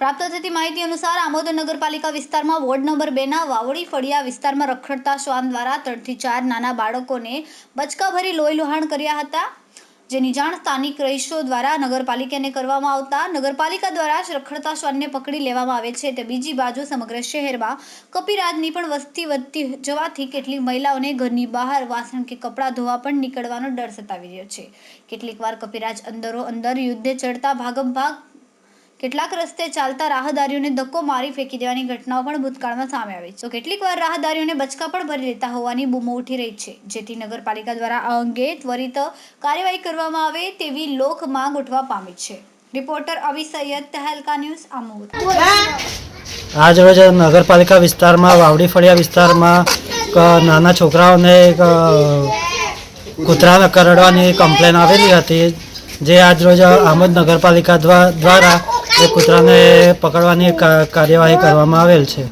પ્રાપ્ત થતી માહિતી અનુસાર આમોદ નગરપાલિકા વિસ્તારમાં વોર્ડ નંબર બેના વાવડી ફળિયા વિસ્તારમાં રખડતા શ્વાન દ્વારા ત્રણથી ચાર નાના બાળકોને બચકા ભરી લોહી લુહાણ કર્યા હતા જેની જાણ સ્થાનિક રહીશો દ્વારા નગરપાલિકાને કરવામાં આવતા. નગરપાલિકા દ્વારા જ રખડતા શ્વાનને પકડી લેવામાં આવે છે તે બીજી બાજુ સમગ્ર શહેરમાં કપિરાજની પણ વસ્તી વધતી જવાથી કેટલીક મહિલાઓને ઘરની બહાર વાસણ કે કપડાં ધોવા પણ નીકળવાનો ડર સતાવી રહ્યો છે. કેટલીક વાર કપિરાજ અંદરો અંદર યુદ્ધે ચડતા ભાગમ ભાગ કેટલાક રસ્તે ચાલતા રાહદારીઓને ધક્કો મારી ફેંકી દેવાની ઘટનાઓ પણ ભૂતકાળમાં સામે આવી છે. તો કેટલીક વાર રાહદારીઓને બચકા પણ ભરી લેતા હોવાની બૂમો ઉઠી રહી છે. જેથી નગરપાલિકા દ્વારા આ અંગે ત્વરિત કાર્યવાહી કરવામાં આવે તેવી લોક માંગ ઉઠવા પામી છે. Reporter Avi Saiyed, Tehelka news, Amod. આજ રોજ નગરપાલિકા વિસ્તારમાં, વાવડી ફળિયા વિસ્તારમાં નાના છોકરાઓને કૂતરાના કરડવાની કમ્પ્લેન આવેલી હતી. જે આજ રોજ આમોદ નગરપાલિકા દ્વા- દ્વારા એ કૂતરાને પકડવાની કાર્યવાહી કરવામાં આવેલ છે.